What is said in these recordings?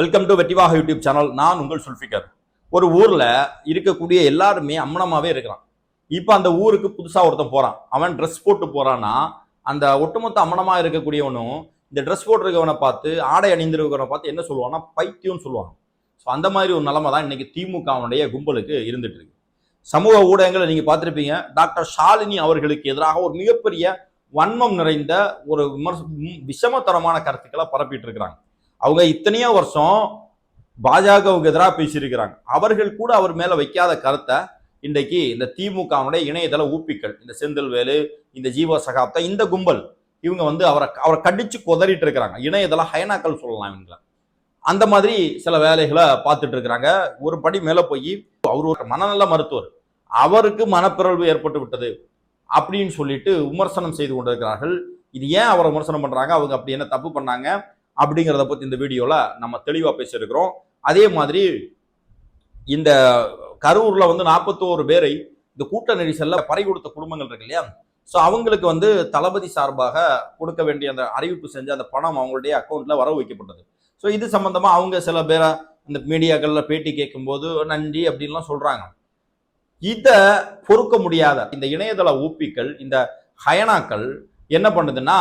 Welcome to வெட்டிவாக YouTube channel நான் உங்கள் சுல்ஃபிகர் ஒரு ஊரில் இருக்கக்கூடிய எல்லாருமே அம்மனமாகவே இருக்கிறான். இப்போ அந்த ஊருக்கு புதுசாக ஒருத்தன் போகிறான் அவன் ட்ரெஸ் போட்டு போகிறான்னா அந்த ஒட்டுமொத்த அம்மனமாக இருக்கக்கூடியவனும் இந்த ட்ரெஸ் போட்டிருக்கவனை பார்த்து ஆடை அணிந்திருக்கிறவனை பார்த்து என்ன சொல்லுவான்னா பைத்தியம்னு சொல்லுவாங்க. ஸோ அந்த மாதிரி ஒரு நிலமை தான் இன்றைக்கி திமுகவுடைய கும்பலுக்கு இருந்துட்டு இருக்கு. சமூக ஊடகங்களை நீங்கள் பார்த்துருப்பீங்க. டாக்டர் ஷாலினி அவர்களுக்கு எதிராக ஒரு மிகப்பெரிய வன்மம் நிறைந்த ஒரு விமர்ச விஷமத்தரமான கருத்துக்களை பரப்பிட்டு இருக்கிறாங்க. அவங்க இத்தனையோ வருஷம் பாஜகவுக்கு எதிராக பேசியிருக்கிறாங்க. அவர்கள் கூட அவர் மேல வைக்காத கருத்தை இன்றைக்கு இந்த திமுகவுடைய இணையதள ஊப்பிக்கள் இந்த செந்தில்வேலு இந்த ஜீவ சகாப்தா இந்த கும்பல் இவங்க வந்து அவரை அவரை கடிச்சு கொதறிட்டு இருக்கிறாங்க. இணையதள ஹயனாக்கள் சொல்லலாம் இவங்கள. அந்த மாதிரி சில வேலைகளை பார்த்துட்டு இருக்கிறாங்க. ஒரு படி மேலே போய் அவர் ஒரு மனநல மருத்துவர். அவருக்கு மனப்பிறழ்வு ஏற்பட்டு விட்டது அப்படின்னு சொல்லிட்டு விமர்சனம் செய்து கொண்டிருக்கிறார்கள். இது ஏன் அவரை விமர்சனம் பண்றாங்க? அவங்க அப்படி என்ன தப்பு பண்ணாங்க? அப்படிங்கிறத பற்றி இந்த வீடியோவில் நம்ம தெளிவாக பேசியிருக்கிறோம். அதே மாதிரி இந்த கரூரில் வந்து நாற்பத்தோரு பேரை இந்த கூட்ட நெரிசலில் பறை கொடுத்த குடும்பங்கள் இருக்கு இல்லையா? ஸோ அவங்களுக்கு வந்து தளபதி சார்பாக கொடுக்க வேண்டிய அந்த அறிவிப்பு செஞ்ச அந்த பணம் அவங்களுடைய அக்கௌண்ட்டில் வரவு வைக்கப்பட்டது. ஸோ இது சம்மந்தமாக அவங்க சில பேரை இந்த மீடியாக்களில் பேட்டி கேட்கும்போது நன்றி அப்படின்லாம் சொல்கிறாங்க இதை பொறுக்க முடியாத இந்த இணையதள ஊப்பிக்கள் இந்த ஹயனாக்கள் என்ன பண்ணுதுன்னா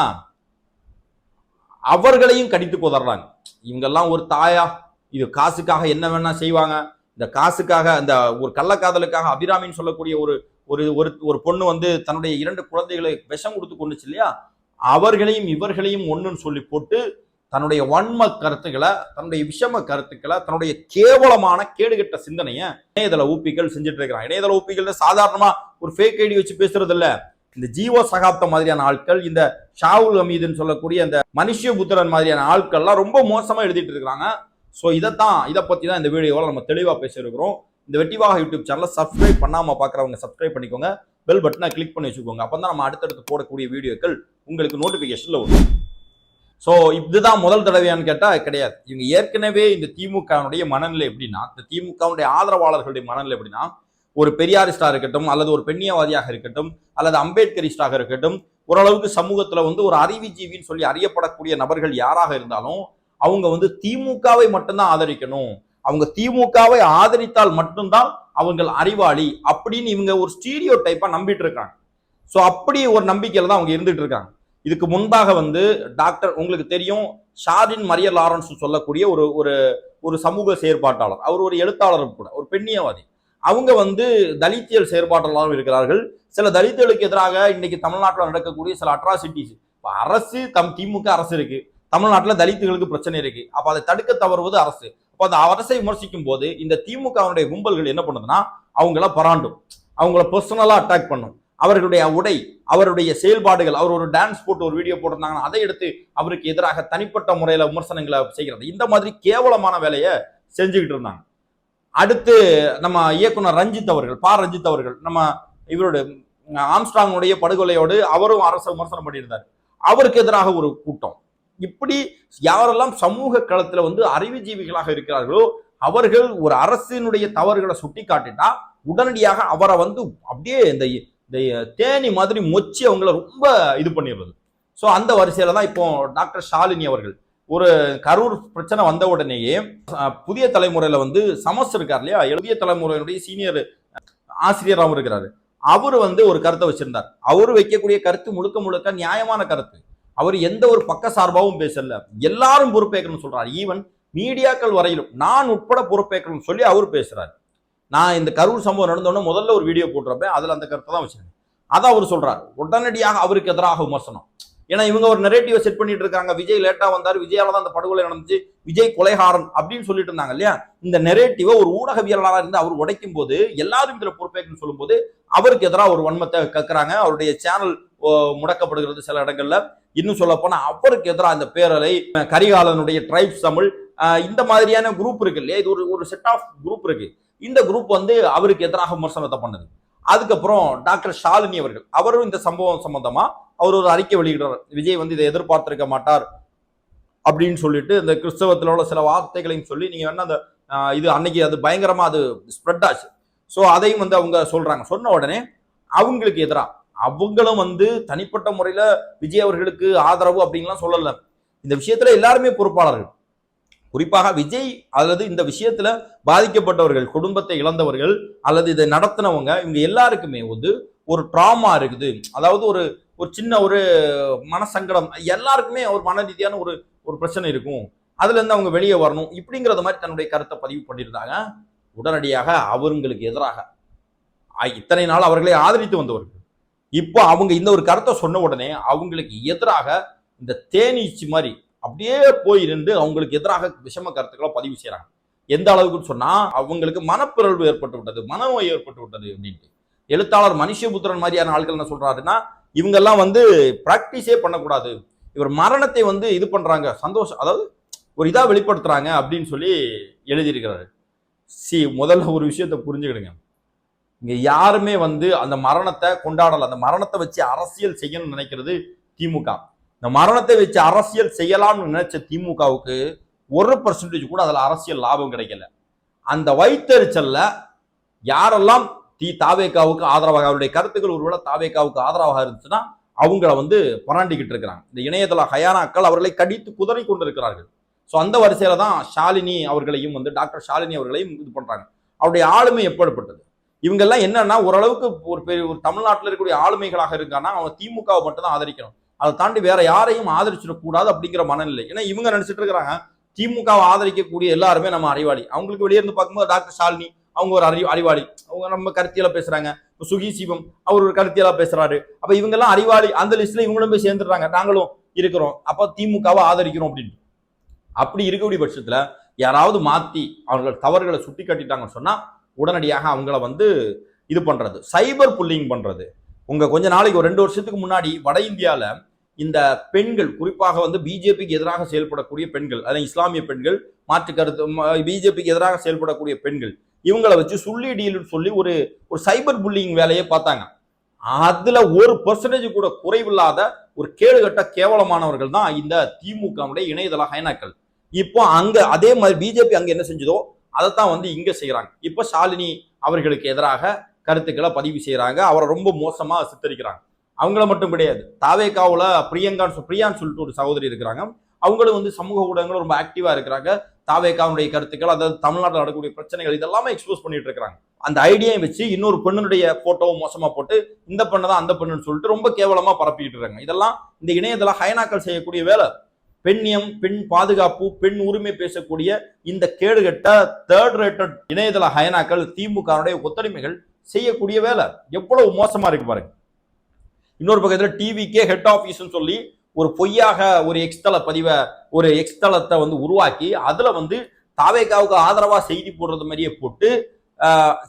அவர்களையும் கடித்து குதறாங்க. இவங்கெல்லாம் ஒரு தாயா இது காசுக்காக என்ன வேணா செய்வாங்க. இந்த காசுக்காக அந்த ஒரு கள்ளக்காதலுக்காக அபிராமின்னு சொல்லக்கூடிய ஒரு ஒரு ஒரு ஒரு பொண்ணு வந்து தன்னுடைய இரண்டு குழந்தைகளை விஷம் கொடுத்து கொண்டுச்சு இல்லையா? அவர்களையும் இவர்களையும் ஒன்றுன்னு சொல்லி போட்டு தன்னுடைய வன்ம கருத்துக்களை தன்னுடைய விஷம கருத்துக்களை தன்னுடைய கேவலமான கேடுகெட்ட சிந்தனையை இணையதள ஊப்பிகள் செஞ்சுட்டு இருக்கிறான் இணையதள ஊப்பிகள் சாதாரணமா ஒரு ஃபேக் ஐடி வச்சு பேசுறது இல்லை இந்த ஜீவோ சகாப்தம் மாதிரியான ஆட்கள் இந்த ஷாவுல் ஹமீதுன்னு சொல்லக்கூடிய இந்த மனுஷபுத்திரன் மாதிரியான ஆட்கள்லாம் ரொம்ப மோசமா எழுதிட்டு இருக்கிறாங்க ஸோ இதைத்தான் இதை பத்தி தான் இந்த வீடியோவில் நம்ம தெளிவாக பேசியிருக்கிறோம். இந்த வெட்டிவாக யூடியூப் சேனலை சப்ஸ்கிரைப் பண்ணாமல் பார்க்குறவங்க சப்ஸ்கிரைப் பண்ணிக்கோங்க. பெல் பட்டனை கிளிக் பண்ணி வச்சுக்கோங்க. அப்போ தான் நம்ம அடுத்தடுத்து போடக்கூடிய வீடியோக்கள் உங்களுக்கு நோட்டிஃபிகேஷனில் வரும். ஸோ இதுதான் முதல் தடவையான்னு கேட்டால் கிடையாது. இவங்க ஏற்கனவே இந்த திமுகவுடைய மனநிலை எப்படின்னா இந்த திமுகவுடைய ஆதரவாளர்களுடைய மனநிலை எப்படின்னா ஒரு பெரியாரிஸ்டா இருக்கட்டும் அல்லது ஒரு பெண்ணியவாதியாக இருக்கட்டும் அல்லது அம்பேத்கரிஸ்டாக இருக்கட்டும் ஓரளவுக்கு சமூகத்துல வந்து ஒரு அறிவுஜீவின்னு சொல்லி அறியப்படக்கூடிய நபர்கள் யாராக இருந்தாலும் அவங்க வந்து திமுகவை மட்டும்தான் ஆதரிக்கணும். அவங்க திமுகவை ஆதரித்தால் மட்டும்தான் அவங்கள் அறிவாளி அப்படின்னு இவங்க ஒரு ஸ்டீரியோ டைப்பா நம்பிட்டு இருக்காங்க. ஸோ அப்படி ஒரு நம்பிக்கையில தான் அவங்க இருந்துட்டு இருக்காங்க. இதுக்கு முன்பாக வந்து டாக்டர் உங்களுக்கு தெரியும் ஷாரின் மரிய லாரன்ஸ் சொல்லக்கூடிய ஒரு ஒரு ஒரு சமூக செயற்பாட்டாளர். அவர் ஒரு எழுத்தாளரும் கூட ஒரு பெண்ணியவாதி. அவங்க வந்து தலித்தியல் செயற்பாட்டாளரும் இருக்கிறார்கள். சில தலித்துகளுக்கு எதிராக இன்னைக்கு தமிழ்நாட்டில் நடக்கக்கூடிய சில அட்ராசிட்டிஸ் இப்போ அரசு தம் திமுக அரசு இருக்கு. தமிழ்நாட்டில் தலித்துகளுக்கு பிரச்சனை இருக்கு. அப்போ அதை தடுக்க தவறுவது அரசு. அப்போ அந்த அரசை விமர்சிக்கும் போது இந்த திமுகவுடைய கும்பல்கள் என்ன பண்ணுதுன்னா அவங்கள பராண்டும். அவங்கள பர்சனலாக அட்டாக் பண்ணும். அவர்களுடைய உடை அவருடைய செயல்பாடுகள் அவர் ஒரு டான்ஸ் போட்டு ஒரு வீடியோ போட்டிருந்தாங்கன்னா அதை எடுத்து அவருக்கு எதிராக தனிப்பட்ட முறையில் விமர்சனங்களை செய்கிறது. இந்த மாதிரி கேவலமான வேலையை செஞ்சுக்கிட்டு இருந்தாங்க. அடுத்து நம்ம இயக்குனர் ரஞ்சித் அவர்கள் பா. ரஞ்சித் அவர்கள் நம்ம இவரோட ஆம்ஸ்ட்ராங்குடைய படுகொலையோடு அவரும் அரசு விமர்சனம் பண்ணியிருந்தார். அவருக்கு எதிராக ஒரு கூட்டம். இப்படி யாரெல்லாம் சமூக களத்துல வந்து அறிவுஜீவிகளாக இருக்கிறார்களோ அவர்கள் ஒரு அரசினுடைய தவறுகளை சுட்டி காட்டிட்டா உடனடியாக அவரை வந்து அப்படியே இந்த இந்த தேனி மாதிரி மொச்சி அவங்கள ரொம்ப இது பண்ணிடுறது. ஸோ அந்த வரிசையில தான் இப்போ டாக்டர் ஷாலினி அவர்கள் ஒரு கரூர் பிரச்சனை வந்த உடனேயே புதிய தலைமுறையில் வந்து சமஸ் இருக்கார் இல்லையா? எழுதிய தலைமுறையினுடைய சீனியர் ஆசிரியராகவும் இருக்கிறாரு. அவர் வந்து ஒரு கருத்தை வச்சிருந்தார். அவர் வைக்கக்கூடிய கருத்து முழுக்க முழுக்க நியாயமான கருத்து. அவர் எந்த ஒரு பக்க சார்பாகவும் பேசல. எல்லாரும் பொறுப்பேற்கணும்னு சொல்றாரு. ஈவன் மீடியாக்கள் வரையிலும் நான் உட்பட பொறுப்பேற்கணும்னு சொல்லி அவர் பேசுறாரு. நான் இந்த கரூர் சம்பவம் நடந்தோடனே முதல்ல ஒரு வீடியோ போட்டுறப்ப அதில் அந்த கருத்தை தான் வச்சிருந்தேன் அதான் அவர் சொல்றாரு. உடனடியாக அவருக்கு எதிராக விமர்சனம். ஏன்னா இவங்க ஒரு நெரேட்டிவ் செட் பண்ணிட்டு இருக்காங்க விஜய் லேட்டா வந்தார். விஜயால தான் அந்த படுகொலை நடந்துச்சு. விஜய் கொலைகாரன் அப்படின்னு சொல்லிட்டு இருந்தாங்க இல்லையா? இந்த நெரேட்டிவை ஒரு ஊடகவியலாளராக இருந்து அவர் உடைக்கும் போது எல்லாரும் இதுல பொறுப்பேற்கணும்னு சொல்லும்போது அவருக்கு எதிராக ஒரு வன்மத்தை கக்குறாங்க. அவருடைய சேனல் முடக்கப்படுகிறது சில இடங்கள்ல. இன்னும் சொல்ல போனா அவருக்கு எதிராக இந்த பேரலை கரிகாலனுடைய ட்ரைப்ஸ் தமிழ் அஹ் இந்த மாதிரியான குரூப் இருக்கு இல்லையா? இது ஒரு ஒரு செட் ஆஃப் குரூப் இருக்கு. இந்த குரூப் வந்து அவருக்கு எதிராக விமர்சனத்தை பண்ணுது. அதுக்கப்புறம் டாக்டர் ஷாலினி அவர்கள். அவரும் இந்த சம்பவம் சம்பந்தமா அவர் ஒரு அறிக்கை வெளியிடுறார். விஜய் வந்து இதை எதிர்பார்த்திருக்க மாட்டார் அப்படின்னு சொல்லிட்டு இந்த கிறிஸ்தவத்தில் உள்ள சில வார்த்தைகளையும் சொல்லி நீங்க வேணா அந்த இது அன்னைக்கு அது பயங்கரமா அது ஸ்ப்ரெட் ஆச்சு. ஸோ அதையும் வந்து அவங்க சொல்றாங்க. சொன்ன உடனே அவங்களுக்கு எதிராக அவங்களும் வந்து தனிப்பட்ட முறையில விஜய் அவர்களுக்கு ஆதரவு அப்படின்லாம் சொல்லலை. இந்த விஷயத்துல எல்லாருமே பொறுப்பாளர்கள். குறிப்பாக விஜய் அல்லது இந்த விஷயத்துல பாதிக்கப்பட்டவர்கள் குடும்பத்தை இழந்தவர்கள் அல்லது இதை நடத்தினவங்க இவங்க எல்லாருக்குமே வந்து ஒரு ட்ராமா இருக்குது. அதாவது ஒரு ஒரு சின்ன ஒரு மனசங்கடம் எல்லாருக்குமே ஒரு மன ரீதியான ஒரு ஒரு பிரச்சனை இருக்கும். அதுலேருந்து அவங்க வெளியே வரணும். இப்படிங்கிறத மாதிரி தன்னுடைய கருத்தை பதிவு பண்ணியிருந்தாங்க. உடனடியாக அவங்களுக்கு எதிராக. இத்தனை நாள் அவர்களை ஆதரித்து வந்தவர்கள். இப்போ அவங்க இந்த ஒரு கருத்தை சொன்ன உடனே அவங்களுக்கு எதிராக இந்த தேனீச்சி மாதிரி அப்படியே போய் நின்று அவங்களுக்கு எதிராக விஷம கருத்துக்களை பதிவு செய்கிறாங்க எந்த அளவுக்குன்னு சொன்னால் அவங்களுக்கு மனப்பிறழ்வு ஏற்பட்டு விட்டது மனநோய் ஏற்பட்டு விட்டது அப்படின்ட்டு. எழுத்தாளர் மனுஷபுத்திரன் மாதிரியான ஆட்கள் என்ன சொல்கிறாருன்னா இவங்கெல்லாம் வந்து ப்ராக்டிஸே பண்ணக்கூடாது. இவர் மரணத்தை வந்து இது பண்ணுறாங்க சந்தோஷம் அதாவது ஒரு இதாக வெளிப்படுத்துகிறாங்க அப்படின்னு சொல்லி எழுதியிருக்கிறாரு. சி முதல்ல ஒரு விஷயத்தை புரிஞ்சுக்கிடுங்க. இங்கே யாருமே வந்து அந்த மரணத்தை கொண்டாடலை அந்த மரணத்தை வச்சு அரசியல் செய்யணும்னு நினைக்கிறது திமுக இந்த மரணத்தை வச்சு அரசியல் செய்யலாம்னு நினைச்ச திமுகவுக்கு ஒரு பர்சன்டேஜ் கூட அதில் அரசியல் லாபம் கிடைக்கல. அந்த வைத்தறிச்சல்ல யாரெல்லாம் தி தாவேக்காவுக்கு ஆதரவாக அவருடைய கருத்துக்கள் ஒருவேளை தாவேக்காவுக்கு ஆதரவாக இருந்துச்சுன்னா அவங்கள வந்து பராண்டிக்கிட்டு இருக்கிறாங்க. இந்த இணையதள ஹயானாக்கள் அவர்களை கடித்து குதறி கொண்டிருக்கிறார்கள். ஸோ அந்த வரிசையில தான் ஷாலினி அவர்களையும் வந்து டாக்டர் ஷாலினி அவர்களையும் இது பண்றாங்க. அவருடைய ஆளுமை எப்படிப்பட்டது? இவங்கெல்லாம் என்னன்னா ஓரளவுக்கு ஒரு பெரிய ஒரு தமிழ்நாட்டில் இருக்கக்கூடிய ஆளுமைகளாக இருக்கான்னா அவங்க திமுகவை மட்டும் தான் ஆதரிக்கணும். அதை தாண்டி வேற யாரையும் ஆதரிச்சிடக்கூடாது அப்படிங்கிற மனநிலை. ஏன்னா இவங்க நினைச்சிட்டு இருக்கிறாங்க திமுகவை ஆதரிக்கக்கூடிய எல்லாருமே நம்ம அறிவாளி. அவங்களுக்கு வெளியே இருந்து பார்க்கும்போது டாக்டர் ஷாலினி அவங்க ஒரு அறி அறிவாளி. அவங்க நம்ம கருத்தியலா பேசுறாங்க. சுகி சிவம் அவர் ஒரு கருத்தியலா பேசுறாரு. அப்ப இவங்க எல்லாம் அறிவாளி. அந்த லிஸ்ட்ல இவங்களும் போய் சேர்ந்துடுறாங்க. நாங்களும் இருக்கிறோம். அப்ப திமுகவை ஆதரிக்கிறோம் அப்படின்னு. அப்படி இருக்கக்கூடிய பட்சத்துல யாராவது மாத்தி அவர்கள் தவறுகளை சுட்டி காட்டிட்டாங்கன்னு சொன்னா உடனடியாக அவங்கள வந்து இது பண்றது. சைபர் புல்லிங் பண்றது. உங்க கொஞ்ச நாளைக்கு ஒரு ரெண்டு வருஷத்துக்கு முன்னாடி வட இந்தியாவில் இந்த பெண்கள் குறிப்பாக வந்து பிஜேபிக்கு எதிராக செயல்படக்கூடிய பெண்கள் அதாவது இஸ்லாமிய பெண்கள் மாற்று கருத்து பிஜேபிக்கு எதிராக செயல்படக்கூடிய பெண்கள் இவங்களை வச்சு சுள்ளி டீல்னு சொல்லி ஒரு ஒரு சைபர் புல்லிங் வேலையை பார்த்தாங்க. அதுல ஒரு பர்சன்டேஜ் கூட குறைவில்லாத ஒரு கேடுகட்ட கேவலமானவர்கள் தான் இந்த திமுகவுடைய இணையதள ஹைனாக்கள். இப்போ அங்க அதே மாதிரி பிஜேபி அங்க என்ன செஞ்சதோ அதைத்தான் வந்து இங்க செய்யறாங்க இப்போ ஷாலினி அவர்களுக்கு எதிராக கருத்துக்களை பதிவு செய்யறாங்க அவரை ரொம்ப மோசமா சித்தரிக்கிறாங்க. அவங்கள மட்டும் கிடையாது. தாவேக்காவில் பிரியங்கான்னு சொல் பிரியான்னு சொல்லிட்டு ஒரு சகோதரி இருக்கிறாங்க. அவங்களும் வந்து சமூக ஊடகங்களும் ரொம்ப ஆக்டிவாக இருக்கிறாங்க. தாவேக்காவுடைய கருத்துக்கள் அதாவது தமிழ்நாட்டில் நடக்கக்கூடிய பிரச்சனைகள் இதெல்லாமே எக்ஸ்போஸ் பண்ணிட்டு இருக்காங்க அந்த ஐடியாவை வச்சு இன்னொரு பெண்ணுடைய போட்டோவை மோசமாக போட்டு இந்த பெண்ணை தான் அந்த பெண்ணுன்னு சொல்லிட்டு ரொம்ப கேவலமாக பரப்பிக்கிட்டு இருக்காங்க. இதெல்லாம் இந்த இணையதள ஹயனாக்கள் செய்யக்கூடிய வேலை. பெண்ணியம் பெண் பாதுகாப்பு பெண் உரிமை பேசக்கூடிய இந்த கேடுகட்ட தேர்ட் ரேட்டட் இணையதள ஹயனாக்கள் திமுகவுடைய ஒத்துழைமைகள் செய்யக்கூடிய வேலை. எவ்வளவு மோசமா இருக்கு பாருங்க. இன்னொரு பக்கத்தில் டிவிக்கே ஹெட் ஆஃபீஸ்ன்னு சொல்லி ஒரு பொய்யாக ஒரு எக்ஸ்தள பதிவை ஒரு எக்ஸ்தலத்தை வந்து உருவாக்கி அதில் வந்து தாவேக்காவுக்கு ஆதரவாக செய்தி போடுறது மாதிரியே போட்டு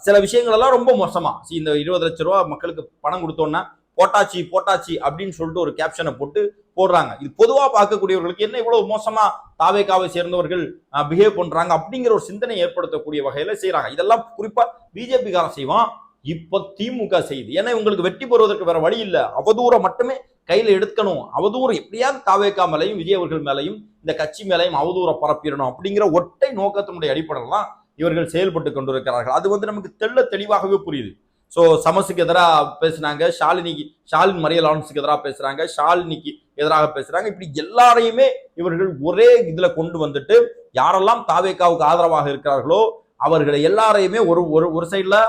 சில விஷயங்கள் எல்லாம் ரொம்ப மோசமா. இந்த இருபது லட்ச ரூபா மக்களுக்கு பணம் கொடுத்தோன்னா போட்டாச்சி போட்டாச்சி அப்படின்னு சொல்லிட்டு ஒரு கேப்ஷனை போட்டு போடுறாங்க. இது பொதுவாக பார்க்கக்கூடியவர்களுக்கு என்ன இவ்வளவு மோசமா தாவேக்காவை சேர்ந்தவர்கள் பிஹேவ் பண்றாங்க அப்படிங்கிற ஒரு சிந்தனை ஏற்படுத்தக்கூடிய வகையில செய்கிறாங்க இதெல்லாம் குறிப்பா பிஜேபி காரன் செய்வான். இப்போ திமுக செய்யுது ஏன்னா உங்களுக்கு வெற்றி பெறுவதற்கு வேற வழி இல்லை. அவதூறம் மட்டுமே கையில் எடுக்கணும். அவதூறு எப்படியாவது தாவேக்கா மேலையும் விஜய் அவர்கள் மேலையும் இந்த கட்சி மேலையும் அவதூற பரப்பிடணும் அப்படிங்கிற ஒட்டை நோக்கத்தினுடைய அடிப்படையில் தான் இவர்கள் செயல்பட்டு கொண்டிருக்கிறார்கள். அது வந்து நமக்கு தெள்ள தெளிவாகவே புரியுது. ஸோ சமஸுக்கு எதிராக பேசுனாங்க ஷாலினிக்கு ஷாலின் மரியலான்ஸுக்கு எதிராக பேசுறாங்க ஷாலினிக்கு எதிராக பேசுறாங்க. இப்படி எல்லாரையுமே இவர்கள் ஒரே இதுல கொண்டு வந்துட்டு யாரெல்லாம் தாவேக்காவுக்கு ஆதரவாக இருக்கிறார்களோ அவர்களை எல்லாரையுமே ஒரு ஒரு ஒரு சைடில்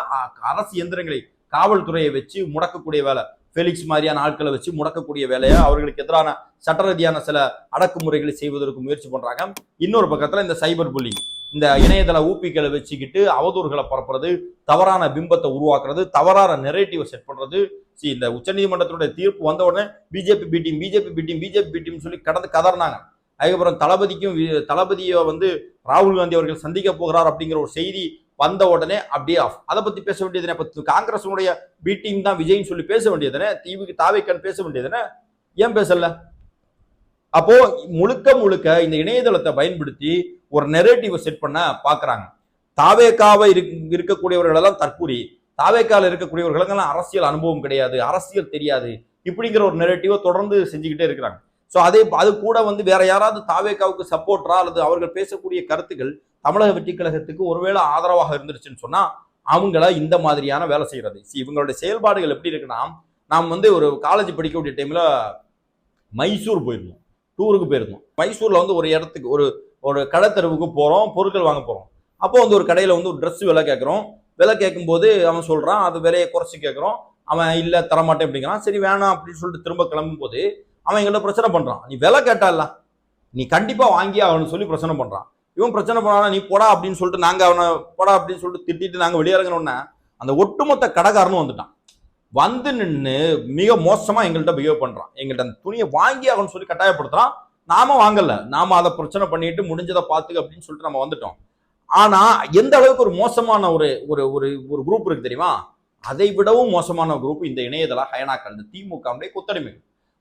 அரசு எந்திரங்களை காவல்துறையை வச்சு முடக்கக்கூடிய வேலை. ஃபெலிக்ஸ் மாதிரியான ஆட்களை வச்சு முடக்கக்கூடிய வேலையை அவர்களுக்கு எதிரான சட்ட ரீதியான சில அடக்குமுறைகளை செய்வதற்கு முயற்சி பண்ணுறாங்க இன்னொரு பக்கத்தில் இந்த சைபர் புள்ளி இந்த இணையதள ஊப்பிகளை வச்சுக்கிட்டு அவதூறுகளை பரப்புறது தவறான பிம்பத்தை உருவாக்குறது தவறான நெரேட்டிவை செட் பண்ணுறது சி இந்த உச்சநீதிமன்றத்தினுடைய தீர்ப்பு வந்த உடனே BJP beating BJP beating BJP beating சொல்லி கடந்து கதறினாங்க. அதுக்கப்புறம் தளபதிக்கும் வி- தளபதியை வந்து ராகுல் காந்தி அவர்கள் சந்திக்க போகிறார் அப்படிங்கிற ஒரு செய்தி வந்த உடனே அப்படியே ஆஃப் அதை பத்தி பேச வேண்டியதுனே இப்ப காங்கிரஸுடைய பீட்டிங் தான் விஜய்னு சொல்லி பேச வேண்டியதுனே தீவுக்கு தாவைக்கன் பேச வேண்டியதுனே ஏன் பேசல? அப்போ முழுக்க முழுக்க இந்த இணையதளத்தை பயன்படுத்தி ஒரு நெரேட்டிவை செட் பண்ண பாக்குறாங்க. தாவேக்காவை இருக்- இருக்கக்கூடியவர்கள் எல்லாம் தற்கூரி. தாவேக்கால இருக்கக்கூடியவர்களுக்கெல்லாம் அரசியல் அனுபவம் கிடையாது அரசியல் தெரியாது இப்படிங்கிற ஒரு நெரேட்டிவை தொடர்ந்து செஞ்சுக்கிட்டே இருக்கிறாங்க. ஸோ அதே அது கூட வந்து வேற யாராவது தாவேக்காவுக்கு சப்போர்ட்டரா அல்லது அவர்கள் பேசக்கூடிய கருத்துக்கள் தமிழக வெற்றி கழகத்துக்கு ஒருவேளை ஆதரவாக இருந்துருச்சுன்னு சொன்னா அவங்கள இந்த மாதிரியான வேலை செய்யறது. இவங்களுடைய செயல்பாடுகள் எப்படி இருக்குன்னா நாம் வந்து ஒரு காலேஜ் படிக்கக்கூடிய டைம்ல மைசூர் போயிருந்தோம். டூருக்கு போயிருந்தோம். மைசூர்ல வந்து ஒரு இடத்துக்கு ஒரு ஒரு கடைத்தெருவுக்கு போகிறோம் பொருட்கள் வாங்க போகிறோம் அப்போ வந்து ஒரு கடையில் வந்து ஒரு ட்ரெஸ் விலை கேட்குறோம். விலை கேட்கும்போது அவன் சொல்கிறான் அது விலையை குறைச்சி கேட்குறோம். அவன் இல்லை தரமாட்டேன் அப்படிங்கிறான். சரி வேணாம் அப்படின்னு சொல்லிட்டு திரும்ப கிளம்பும் போது அவன் எங்கள்கிட்ட பிரச்சனை பண்ணுறான் நீ விலை கேட்டால நீ கண்டிப்பாக வாங்கி அவனு சொல்லி பிரச்சனை பண்ணுறான் இவன் பிரச்சனை பண்ணானா நீ போடா அப்படின்னு சொல்லிட்டு நாங்கள் அவனை போடா அப்படின்னு சொல்லிட்டு திட்டிட்டு நாங்கள் வெளியிறங்கினோடனே அந்த ஒட்டுமொத்த கடைக்காரனும் வந்துட்டான். வந்து நின்று மிக மோசமாக எங்கள்கிட்ட பிஹேவ் பண்ணுறான் எங்கள்கிட்ட அந்த துணியை வாங்கி அவன் சொல்லி கட்டாயப்படுத்துகிறான் நாம வாங்கல. நாம அதை பிரச்சனை பண்ணிட்டு முடிஞ்சதை பார்த்துக்க அப்படின்னு சொல்லிட்டு நம்ம வந்துட்டோம். ஆனால் எந்த அளவுக்கு ஒரு மோசமான ஒரு ஒரு ஒரு ஒரு குரூப் இருக்கு தெரியுமா? அதை விடவும் மோசமான குரூப் இந்த இணையதள ஹயனாக்கள் இந்த திமுக கொத்தடிமை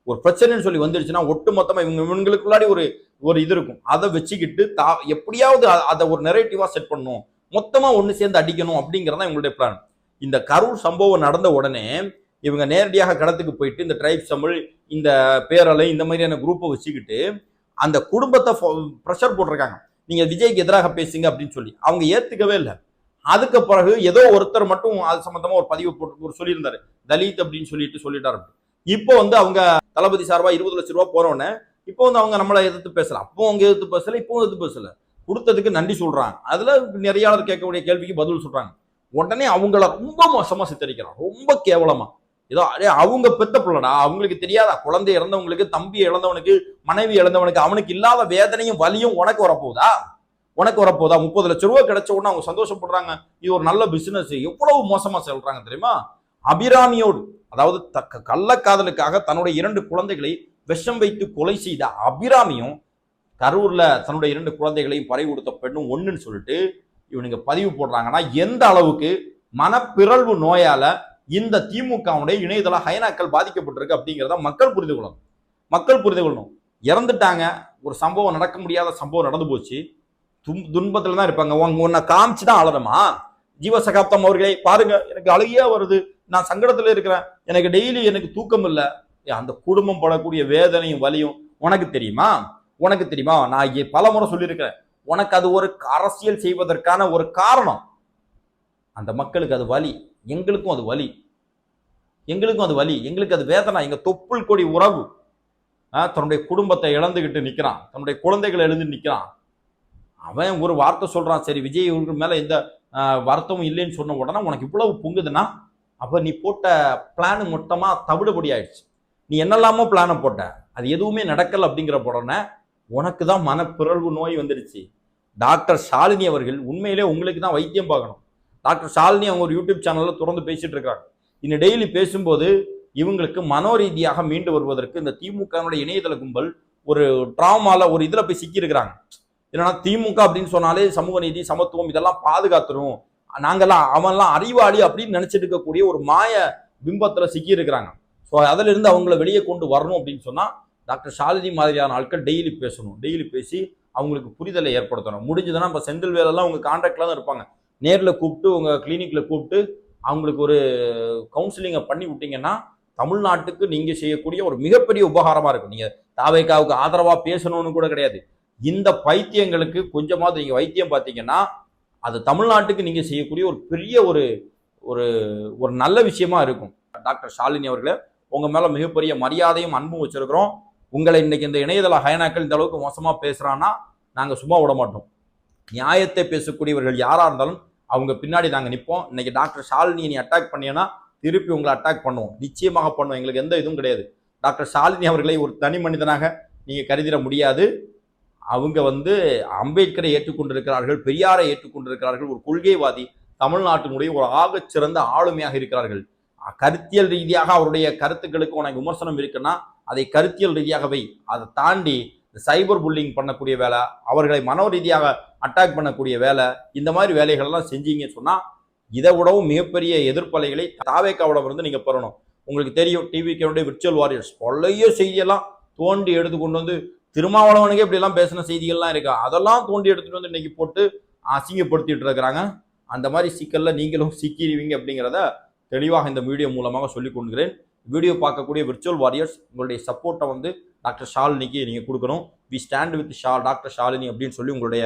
ஒரு பிரச்சனைன்னு சொல்லி வந்துருச்சுன்னா ஒட்டு மொத்தமாக இவங்க இவங்களுக்குள்ளாடி ஒரு ஒரு இது இருக்கும். அதை வச்சுக்கிட்டு தா எப்படியாவது அதை ஒரு நெரேட்டிவாக செட் பண்ணணும். மொத்தமாக ஒன்று சேர்ந்து அடிக்கணும் அப்படிங்கிறதான் இவங்களுடைய பிளான் இந்த கரூர் சம்பவம் நடந்த உடனே இவங்க நேரடியாக கடத்துக்கு போயிட்டு இந்த ட்ரைப் தமிழ் இந்த பேரலை இந்த மாதிரியான குரூப்பை வச்சுக்கிட்டு அந்த குடும்பத்தை ப்ரெஷர் போட்டிருக்காங்க. நீங்கள் விஜய்க்கு எதிராக பேசுங்க அப்படின்னு சொல்லி. அவங்க ஏற்றுக்கவே இல்லை. அதுக்கு பிறகு ஏதோ ஒருத்தர் மட்டும் அது சம்மந்தமாக ஒரு பதிவு போட்டு ஒரு சொல்லியிருந்தாரு. தலித் அப்படின்னு சொல்லிட்டு சொல்லிட்டாரு. இப்போ வந்து அவங்க தளபதி சார்பாக இருபது லட்சம் ரூபா போறோன்னே இப்போ வந்து அவங்க நம்மளை எதிர்த்து பேசல. அப்போ அவங்க எதிர்த்து பேசல இப்போ எதிர்த்து பேசல. கொடுத்ததுக்கு நன்றி சொல்றாங்க. அதுல நிறையாளர் கேட்கக்கூடிய கேள்விக்கு பதில் சொல்றாங்க. உடனே அவங்கள ரொம்ப மோசமா சித்தரிக்கிறான். ரொம்ப கேவலமா. ஏதோ அடே அவங்க பெத்த பிள்ளடா. அவங்களுக்கு தெரியாதா? குழந்தை இறந்தவங்களுக்கு தம்பி இழந்தவனுக்கு மனைவி இழந்தவனுக்கு அவனுக்கு இல்லாத வேதனையும் வலியும் உனக்கு வரப்போகுதா உனக்கு வரப்போதா? முப்பது லட்சம் ரூபா கிடைச்ச உடனே அவங்க சந்தோஷப்படுறாங்க. இது ஒரு நல்ல பிசினஸ் எவ்வளவு மோசமா சொல்றாங்க தெரியுமா? அபிராமியோடு அதாவது தக்க கள்ளக்காதலுக்காக தன்னுடைய இரண்டு குழந்தைகளை விஷம் வைத்து கொலை செய்த அபிராமியும் கரூர்ல தன்னுடைய இரண்டு குழந்தைகளையும் பறி கொடுத்த பெண்ணும் ஒன்றுன்னு சொல்லிட்டு இவனுங்க பதிவு போடுறாங்கன்னா எந்த அளவுக்கு மனப்பிறழ்வு நோயால இந்த திமுகவுடைய இணையதள ஹைனாக்கள் பாதிக்கப்பட்டிருக்கு அப்படிங்கிறத மக்கள் புரிந்து கொள்ளணும். மக்கள் புரிந்து கொள்ளணும். இறந்துட்டாங்க. ஒரு சம்பவம் நடக்க முடியாத சம்பவம் நடந்து போச்சு. தும் துன்பத்தில் தான் இருப்பாங்க. உங்க உன்னை காமிச்சு தான் அழறமா ஜீவசகாப்தம் அவர்களே பாருங்க. எனக்கு அழுகியா வருது. நான் சங்கடத்தில் இருக்கிறேன். எனக்கு டெய்லி எனக்கு தூக்கம் இல்லை. அந்த குடும்பம் படக்கூடிய வேதனையும் வலியும் உனக்கு தெரியுமா? உனக்கு தெரியுமா? நான் பல முறை சொல்லியிருக்கிறேன். உனக்கு அது ஒரு அரசியல் செய்வதற்கான ஒரு காரணம். அந்த மக்களுக்கு அது வலி. எங்களுக்கும் அது வலி. எங்களுக்கும் அது வலி. எங்களுக்கு அது வேதனை. எங்கள் தொப்புள் கொடி உறவு. தன்னுடைய குடும்பத்தை இழந்துக்கிட்டு நிற்கிறான் தன்னுடைய குழந்தைகளை எழுந்து நிற்கிறான் அவன் ஒரு வார்த்தை சொல்கிறான் சரி விஜய் இவருக்கு மேலே எந்த வருத்தமும் இல்லைன்னு சொன்ன உடனே உனக்கு இவ்வளவு பொங்குதுன்னா அப்போ நீ போட்ட பிளானு மொத்தமாக தவிடுபடி ஆயிடுச்சு. நீ என்னெல்லாமோ பிளானை போட்ட. அது எதுவுமே நடக்கல அப்படிங்கிற உடனே உனக்கு தான் மனப்பிறழ்வு நோய் வந்துடுச்சு டாக்டர் ஷாலினி அவர்கள் உண்மையிலே உங்களுக்கு தான் வைத்தியம் பார்க்கணும். டாக்டர் ஷாலினி அவங்க ஒரு யூடியூப் சேனலில் தொடர்ந்து பேசிட்டு இருக்காங்க. இன்னும் டெய்லி பேசும்போது இவங்களுக்கு மனோரீதியாக மீண்டு வருவதற்கு இந்த திமுகனுடைய இணையதள கும்பல் ஒரு ட்ராமாவில் ஒரு இதில் போய் சிக்கியிருக்கிறாங்க. என்னன்னா திமுக அப்படின்னு சொன்னாலே சமூக நீதி சமத்துவம் இதெல்லாம் பாதுகாத்துரும். நாங்கெல்லாம் அவன்லாம் அறிவாளி அப்படின்னு நினைச்சிட்டு இருக்கக்கூடிய ஒரு மாய பிம்பத்துல சிக்கி இருக்கிறாங்க ஸோ அதிலிருந்து அவங்கள வெளியே கொண்டு வரணும் அப்படின்னு சொன்னால் டாக்டர் ஷாலினி மாதிரியான ஆட்கள் டெய்லி பேசணும். டெய்லி பேசி அவங்களுக்கு புரிதலை ஏற்படுத்தணும். முடிஞ்சதுன்னா இப்போ செந்தில் வேலைலாம் உங்கள் கான்டாக்டில் தான் இருப்பாங்க. நேரில் கூப்பிட்டு உங்கள் கிளினிக்கில் கூப்பிட்டு அவங்களுக்கு ஒரு கவுன்சிலிங்கை பண்ணி விட்டீங்கன்னா தமிழ்நாட்டுக்கு நீங்கள் செய்யக்கூடிய ஒரு மிகப்பெரிய உபகாரமாக இருக்கும். நீங்கள் தாவேக்காவுக்கு ஆதரவாக பேசணும்னு கூட கிடையாது. இந்த பைத்தியங்களுக்கு கொஞ்சமாவது நீங்கள் வைத்தியம் பார்த்தீங்கன்னா அது தமிழ்நாட்டுக்கு நீங்கள் செய்யக்கூடிய ஒரு பெரிய ஒரு ஒரு ஒரு நல்ல விஷயமா இருக்கும். டாக்டர் ஷாலினி அவர்களே உங்கள் மேலே மிகப்பெரிய மரியாதையும் அன்பும் வச்சுருக்கிறோம். உங்களை இன்னைக்கு இந்த இணையதள ஹயனாக்கள் இந்த அளவுக்கு மோசமாக பேசுகிறான்னா நாங்கள் சும்மா விட மாட்டோம். நியாயத்தை பேசக்கூடியவர்கள் யாராக இருந்தாலும் அவங்க பின்னாடி நாங்கள் நிற்போம் இன்னைக்கு டாக்டர் ஷாலினி நீ அட்டாக் பண்ணியன்னா திருப்பி உங்களை அட்டாக் பண்ணுவோம். நிச்சயமாக பண்ணுவோம். எங்களுக்கு எந்த இதுவும் கிடையாது. டாக்டர் ஷாலினி அவர்களை ஒரு தனி மனிதனாக நீங்கள் கருதிட முடியாது. அவங்க வந்து அம்பேத்கரை ஏற்றுக்கொண்டிருக்கிறார்கள் பெரியாரை ஏற்றுக்கொண்டிருக்கிறார்கள் ஒரு கொள்கைவாதி தமிழ்நாட்டினுடைய ஒரு ஆகச் சிறந்த ஆளுமையாக இருக்கிறார்கள். கருத்தியல் ரீதியாக அவருடைய கருத்துக்களுக்கு உனக்கு விமர்சனம் இருக்குன்னா அதை கருத்தியல் ரீதியாக வை அதை தாண்டி சைபர் புல்லிங் பண்ணக்கூடிய வேலை அவர்களை மனோ ரீதியாக அட்டாக் பண்ணக்கூடிய வேலை இந்த மாதிரி வேலைகள்லாம் செஞ்சீங்க செஞ்சீங்கன்னு இதை விடவும் மிகப்பெரிய எதிர்ப்பலைகளை தாவேக்காவோட வந்து நீங்கள் பெறணும். உங்களுக்கு தெரியும் டிவிக்கனுடைய விர்ச்சுவல் வாரியர்ஸ் பழைய செய்தியெல்லாம் தோண்டி எடுத்து கொண்டு வந்து திருமாவளவனுக்கே இப்படிலாம் பேசின செய்திகள்லாம் இருக்கா? அதெல்லாம் தோண்டி எடுத்துட்டு வந்து இன்னைக்கு போட்டு அசிங்கப்படுத்திட்டு இருக்கிறாங்க. அந்த மாதிரி சிக்கலில் நீங்களும் சிக்கிடுவீங்க அப்படிங்கிறத தெளிவாக இந்த வீடியோ மூலமாக சொல்லிக் கொள்கிறேன். வீடியோ பார்க்கக்கூடிய விர்ச்சுவல் வாரியர்ஸ் உங்களுடைய சப்போர்ட்டை வந்து டாக்டர் ஷாலினிக்கு நீங்கள் கொடுக்கணும். வி ஸ்டாண்ட் வித் ஷா டாக்டர் ஷாலினி அப்படின்னு சொல்லி உங்களுடைய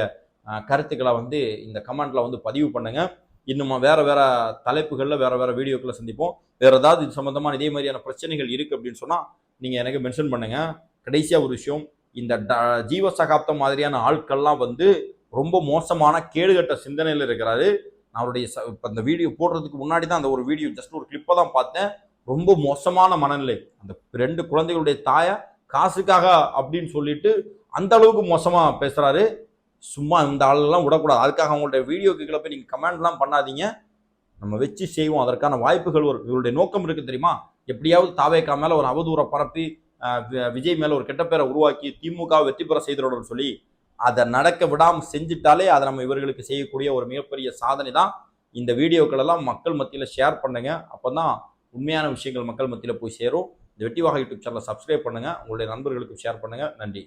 கருத்துக்களை வந்து இந்த கமெண்ட்டில் வந்து பதிவு பண்ணுங்க. இன்னும் வேற வேற தலைப்புகளில் வேற வேற வீடியோக்களை சந்திப்போம். வேற ஏதாவது இது சம்மந்தமான இதே மாதிரியான பிரச்சனைகள் இருக்குது அப்படின்னு சொன்னால் நீங்கள் எனக்கு மென்ஷன் பண்ணுங்கள் கடைசியாக ஒரு விஷயம் இந்த ட- ஜீவ சகாப்தம் மாதிரியான ஆட்கள்லாம் வந்து ரொம்ப மோசமான கேடுகட்ட சிந்தனையில் இருக்கிறாரு. நான் அவருடைய ச- இப்போ அந்த வீடியோ போடுறதுக்கு முன்னாடி தான் அந்த ஒரு வீடியோ ஜஸ்ட் ஒரு கிளிப்பை தான் பார்த்தேன். ரொம்ப மோசமான மனநிலை. அந்த ரெண்டு குழந்தைகளுடைய தாயை காசுக்காக அப்படின்னு சொல்லிட்டு அந்த அளவுக்கு மோசமாக பேசுகிறாரு சும்மா இந்த ஆளெல்லாம் விடக்கூடாது. அதுக்காக அவங்களுடைய வீடியோக்கு கீழே போய் நீங்கள் கமெண்ட்லாம் பண்ணாதீங்க. நம்ம வச்சு செய்வோம். அதற்கான வாய்ப்புகள் ஒரு இவருடைய நோக்கம் இருக்குது தெரியுமா? எப்படியாவது தாவேக்கா மேலே ஒரு அவதூறை பரப்பி விஜய் மேலே ஒரு கெட்ட பேரை உருவாக்கி திமுக வெற்றி பெற செய்திடணும்னு சொல்லி அதை நடக்க விடாமல் செஞ்சுட்டாலே அதை நம்ம இவர்களுக்கு செய்யக்கூடிய ஒரு மிகப்பெரிய சாதனை தான் இந்த வீடியோக்கள் எல்லாம் மக்கள் மத்தியில் ஷேர் பண்ணுங்க. அப்பதான் உண்மையான விஷயங்கள் மக்கள் மத்தியில் போய் சேரும். இந்த வெட்டிவாக யூடியூப் சேனலை சப்ஸ்கிரைப் பண்ணுங்க. உங்களுடைய நண்பர்களுக்கு ஷேர் பண்ணுங்கள் நன்றி.